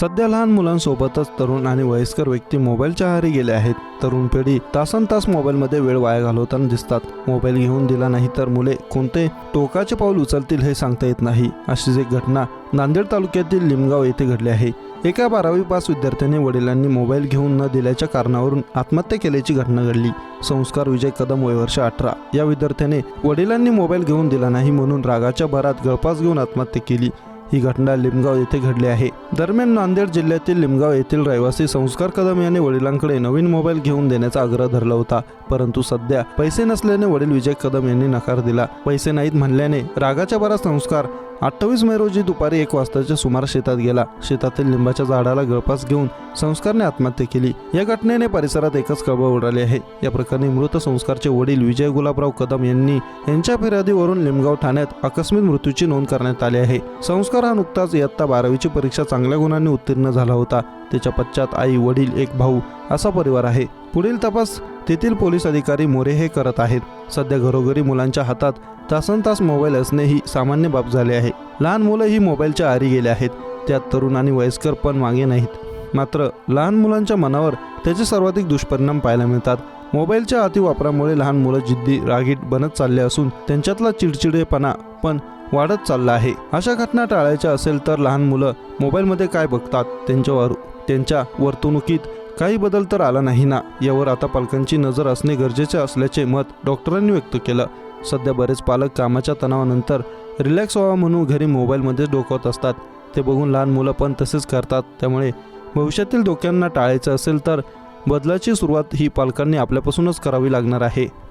सध्या लहान मुलांसोबतच तरुण आणि वयस्कर व्यक्ती मोबाईलच्या आहारी गेले आहेत. तरुण पिढी तासन तास मोबाईलमध्ये वेळ वाया घालवताना दिसतात. मोबाईल घेऊन दिला नाही तर मुले कोणते टोकाचे पाऊल उचलतील हे सांगता येत नाही. अशीच एक घटना नांदेड तालुक्यातील लिमगाव येथे घडली आहे. एका बारावी पास विद्यार्थ्याने वडिलांनी मोबाईल घेऊन न दिल्याच्या कारणावरून आत्महत्या केल्याची घटना घडली. संस्कार विजय कदम वयवर्ष अठरा. या विद्यार्थ्याने वडिलांनी मोबाईल घेऊन दिला नाही म्हणून रागाच्या भरात गळपास घेऊन आत्महत्या केली. ही घटना लिमगाव येथे घडली आहे. दरम्यान नांदेड जिल्ह्यातील लिमगाव येथील रहिवासी संस्कार कदम यांनी वडिलांकडे नवीन मोबाईल घेऊन देण्याचा आग्रह धरला होता. परंतु सध्या पैसे नसल्याने वडील विजय कदम यांनी नकार दिला. पैसे नाहीत म्हणल्याने रागाच्या बरा संस्कार अठ्ठावीस मे रोजी दुपारी एक वाजताच्या सुमार शेतात गेला. शेतातील लिंबाच्या झाडाला गळपास घेऊन संस्कारने आत्महत्या केली. या घटनेने परिसरात एकच कळबळ उडाली आहे. या प्रकरणी मृत संस्कारचे वडील विजय गुलाबराव कदम यांनी यांच्या फिर्यादीवरून लिमगाव ठाण्यात आकस्मिक मृत्यूची नोंद करण्यात आली आहे. संस्कार हा नुकताच इयत्ता बारावीची परीक्षा चांगल्या गुणांनी उत्तीर्ण झाला होता. त्याच्या पश्चात आई वडील एक भाऊ असा परिवार आहे. पुढील तपास तेथील पोलीस अधिकारी मोरे हे करत आहेत. सध्या घरोघरी मुलांच्या हातात तासन तास मोबाईल असणे ही सामान्य बाब झाली आहे. लहान मुलं ही मोबाईलच्या आरी गेले आहेत. त्यात तरुण आणि वयस्कर पण मागे नाहीत. मात्र लहान मुलांच्या मनावर त्याचे सर्वाधिक दुष्परिणाम पाहायला मिळतात. मोबाईलच्या अतिवापरामुळे लहान मुलं जिद्दी रागीट बनत चालले असून त्यांच्यातला चिडचिडेपणा पण वाढत चालला आहे. अशा घटना टाळायच्या असेल तर लहान मुलं मोबाईलमध्ये काय बघतात त्यांच्यावर त्यांच्या वर्तणुकीत काही बदल तर आला नाही ना? यावर आता पालकांची नजर असणे गरजेचे असल्याचे मत डॉक्टरांनी व्यक्त केलं. सध्या बरेच पालक कामाच्या तणावानंतर रिलॅक्स व्हावा म्हणून घरी मोबाईलमध्येच डोकवत असतात. ते बघून लहान मुलं पण तसेच करतात. त्यामुळे भविष्यातील धोक्यांना टाळायचं असेल तर बदलाची सुरुवात ही पालकांनी आपल्यापासूनच करावी लागणार आहे.